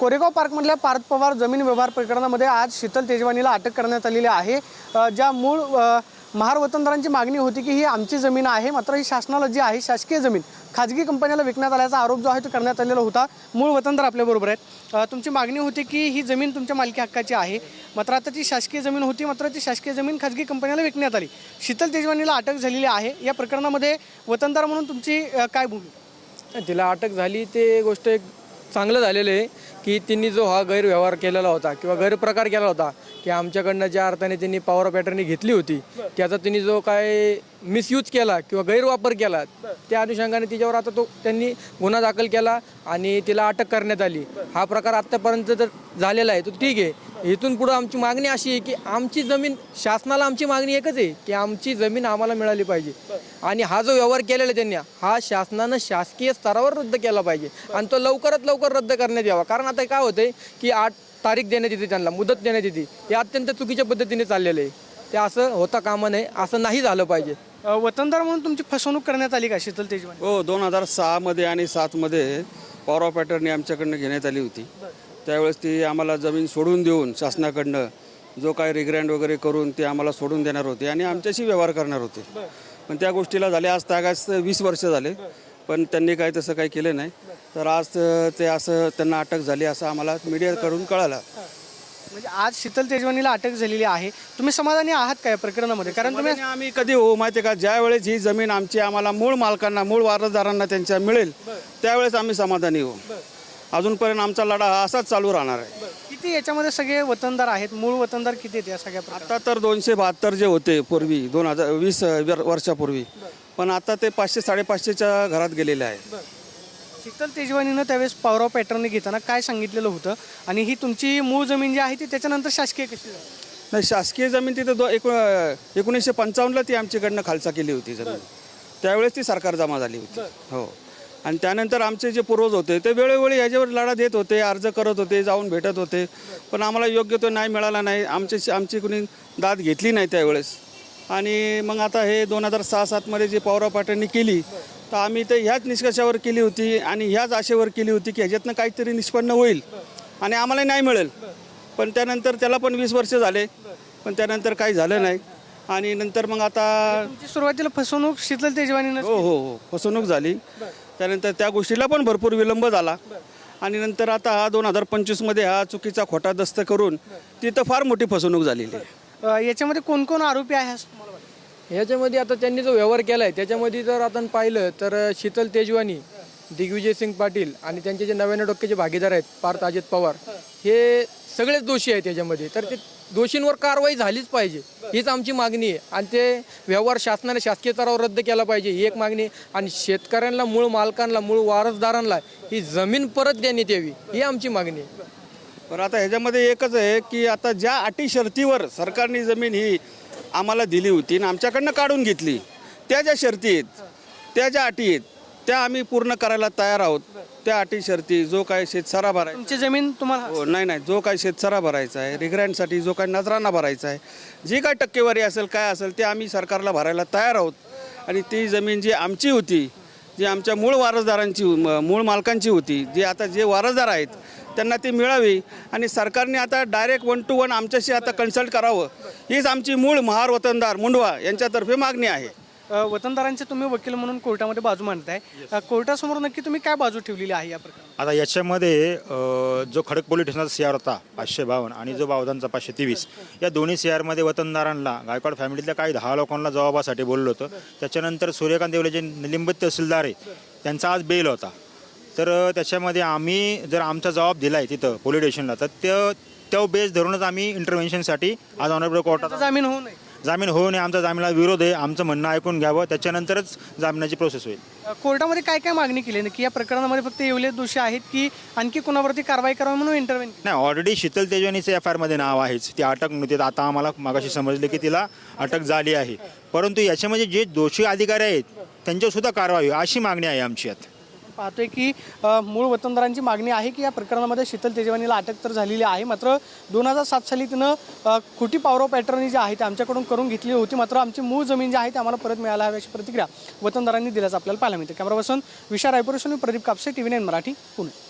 कोरेगाव पार्कमधल्या पार्थ पवार जमीन व्यवहार प्रकरणामध्ये आज शीतल तेजवानीला अटक करण्यात आलेली आहे. ज्या मूळ महार वतनदारांची मागणी होती की ही आमची जमीन आहे मात्र ही शासनाला जी आहे शासकीय जमीन खाजगी कंपन्याला विकण्यात आल्याचा आरोप जो आहे तो करण्यात आलेला होता. मूळ वतनदार आपल्याबरोबर आहेत. तुमची मागणी होती की ही जमीन तुमच्या मालकी हक्काची आहे मात्र आता ती शासकीय जमीन होती मात्र ती शासकीय जमीन खाजगी कंपन्याला विकण्यात आली. शीतल तेजवानीला अटक झालेली आहे. या प्रकरणामध्ये वतनदार म्हणून तुमची काय भूमिका? तिला अटक झाली ते गोष्ट एक चांगलं झालेलं आहे. की त्यांनी जो हा गैरव्यवहार केलेला होता किंवा गैरप्रकार केला होता की आमच्याकडनं ज्या अर्थाने त्यांनी पॉवर पॅटर्नी घेतली होती त्याचा त्यांनी जो काय मिसयूज केला किंवा गैरवापर केला त्या अनुषंगाने तिच्यावर आता तो त्यांनी गुन्हा दाखल केला आणि तिला अटक करण्यात आली. हा प्रकार आत्तापर्यंत जर झालेला आहे. तो ठीक आहे. इथून पुढं आमची मागणी अशी आहे की आमची जमीन शासनाला आमची मागणी एकच आहे की आमची जमीन आम्हाला मिळाली पाहिजे. आणि हा जो व्यवहार केलेला आहे त्यांनी हा शासनानं शासकीय स्तरावर रद्द केला पाहिजे. आणि तो लवकरात लवकर रद्द करण्यात यावा. कारण आता काय होतंय की आठ तारीख देण्यात येते त्यांना मुदत देण्यात येते. हे अत्यंत चुकीच्या पद्धतीने चाललेलं आहे. ते असं होता कामा नये असं नाही झालं पाहिजे. वतनदार म्हणून तुमची फसवणूक करण्यात आली का शीतल तेजवानी? हो दोन हजार सहामध्ये आणि सातमध्ये पॉवर ऑफ अटर्नी आमच्याकडनं घेण्यात आली होती. त्यावेळेस ती आम्हाला जमीन सोडून देऊन शासनाकडनं जो काय रिग्रँड वगैरे करून ते आम्हाला सोडून देणार होते आणि आमच्याशी व्यवहार करणार होते. पण त्या गोष्टीला झाले आज तागास वीस वर्ष झाले. पण त्यांनी काही तसं काही केलं नाही. तर आज ते असं त्यांना अटक झाली असं आम्हाला मीडियाकडून कळालं. म्हणजे आज शीतल तेजवानीला अटक झालेली आहे. तुम्ही समाधानी आहात का या प्रकरणामध्ये? कारण तुम्ही आणि आम्ही कधी हो माहिती आहे का? ज्या वेळेस ही जमीन आमची आम्हाला मूळ मालकांना मूळ वारसदारांना त्यांच्या मिळेल त्यावेळेस आम्ही समाधानी हो अजूनपर्यंत आमचा लढा हा असाच चालू राहणार आहे. किती याच्यामध्ये सगळे वतनदार आहेत? मूळ वतनदार किती आहेत या सगळ्या? आता तर दोनशे बहात्तर जे होते पूर्वी दोन हजार वीस वर- वर्षापूर्वी. पण आता ते पाचशे साडेपाचशेच्या घरात गेलेले आहे शीतल तेजवानीनं त्यावेळेस पॉवर ऑफ पॅटर्न घेताना काय सांगितलेलं होतं? आणि ही तुमची मूळ जमीन जी आहे ती त्याच्यानंतर शासकीय कशी झाली? नाही शासकीय जमीन तिथे दो एकू एकोणीसशे पंचावन्नला ती आमच्याकडनं खालसा केली होती जमीन. त्यावेळेस ती सरकार जमा झाली होती. हो. आणि त्यानंतर आमचे जे पूर्वज होते ते वेळोवेळी याच्यावर लढा देत होते अर्ज करत होते जाऊन भेटत होते. पण आम्हाला योग्य तो नाही मिळाला नाही. आमचे आमची कुणी दाद घेतली नाही त्यावेळेस. आणि मग आता हे दोन हजार सहा सातमध्ये जी पॉवर अटर्नी केली तर आम्ही ते ह्याच निष्कर्षावर केली होती आणि ह्याच आशेवर केली होती की ह्याच्यातनं काहीतरी निष्पन्न होईल आणि आम्हाला नाही मिळेल. पण त्यानंतर त्याला पण वीस वर्ष झाले. पण त्यानंतर काही झालं नाही. आणि नंतर मग आता सुरुवातीला फसवणूक शीतल तेजवानीनं हो हो हो. फसवणूक झाली. त्यानंतर त्या गोष्टीला पण भरपूर विलंब झाला. आणि नंतर आता हा दोन हजार पंचवीसमध्ये हा चुकीचा खोटा दस्त करून तिथं फार मोठी फसवणूक झालेली आहे. याच्यामध्ये कोण कोण आरोपी आहे? ह्याच्यामध्ये आता त्यांनी जो व्यवहार केला आहे त्याच्यामध्ये जर आपण पाहिलं तर शीतल तेजवानी दिग्विजय सिंग पाटील आणि त्यांचे जे नव्याण्णव टक्के भागीदार आहेत पार्थ अजित पवार हे सगळेच दोषी आहेत त्याच्यामध्ये तर ते दोषींवर कारवाई झालीच पाहिजे हीच आमची मागणी आहे. आणि ते व्यवहार शासनाने शासकीय स्तरावर रद्द केला पाहिजे ही एक मागणी आणि शेतकऱ्यांना मूळ मालकांना मूळ वारसदारांना ही जमीन परत देण्यात यावी ही आमची मागणी आहे. पण आता ह्याच्यामध्ये एकच आहे की आता ज्या अटी शर्तीवर सरकारने जमीन ही आम्हाला दिली होती आणि आमच्याकडनं काढून घेतली. त्या ज्या शर्ती आहेत त्या ज्या अटी आहेत त्या आम्ही पूर्ण करायला तयार आहोत. त्या अटी शर्ती जो काय शेतसारा भरायचा तुमची जमीन तुम्हाला हो नाही नाही. जो काय शेतसारा भरायचा आहे रिग्रँडसाठी जो काय नजराना भरायचा आहे जी काय टक्केवारी असेल काय असेल ते आम्ही सरकारला भरायला तयार आहोत. आणि ती जमीन जी आमची होती जी आमच्या मूळ वारसदारांची म- मूळ मालकांची होती जे आता जे वारसदार आहेत त्यांना ती मिळावी. आणि सरकारने आता डायरेक्ट वन टू वन आमच्याशी आता कन्सल्ट करावं. हीच आमची मूळ महार वतनदार मुंडवा यांच्यातर्फे मागणी आहे. वतनदारांचे तुम्ही वकील म्हणून कोर्टामध्ये बाजू मांडताय. कोर्टासमोर नक्की तुम्ही काय बाजू ठेवलेली आहे या प्रकरणात? आता याच्यामध्ये जो खडक पोलीस स्टेशनचा सी आर होता पाचशे बावन्न आणि जो बावधानचा पाचशे तेवीस या दोन्ही सी आरमध्ये वतनदारांना गायकवाड फॅमिलीतल्या काही दहा लोकांना जबाबासाठी बोललं होतं. त्याच्यानंतर सूर्यकांत देवले जे निलंबित तहसीलदार आहे त्यांचा आज बेल होता. तर त्याच्यामध्ये आम्ही जर आमचा जबाब दिला आहे तिथं पोलीस स्टेशनला तर त्यो बेस धरूनच आम्ही इंटरव्हेन्शनसाठी आज ऑनरेबल कोर्टात जामीन होऊ नये. जामीन होऊ नये आमचा जामीनला विरोध आहे आमचं म्हणणं ऐकून घ्यावं त्याच्यानंतरच जामिनाची प्रोसेस होईल. कोर्टामध्ये काय काय मागणी केली? की या प्रकरणामध्ये फक्त येवले दोषी आहेत की आणखी कोणावरती कारवाई करावी म्हणून इंटरव्हेन नाही ऑलरेडी शीतल तेजवानीचं एफ आय आरमध्ये नाव आहेच. ती अटक नव्हती. आता आम्हाला मागाशी समजले की तिला अटक झाली आहे. परंतु याच्यामध्ये जे दोषी अधिकारी आहेत त्यांच्यावर सुद्धा कारवाई अशी मागणी आहे आमची आता. पाहतोय की मूळ वतनदारांची मागणी आहे की या प्रकरणामध्ये शीतल तेजवानीला अटक तर झालेली आहे. मात्र दोन हजार सात साली तिनं खोटी पॉवर ऑफ पॅटर्नी जी आहे ते आमच्याकडून करून घेतली होती. मात्र आमची मूळ जमीन जी आहे ती आम्हाला परत मिळायला हवी अशी प्रतिक्रिया वतनदारांनी दिल्याचं आपल्याला पाहायला मिळते. कॅमेरा बसून Vishal Raipur Pradeep Kapse T V nine Marathi Pune.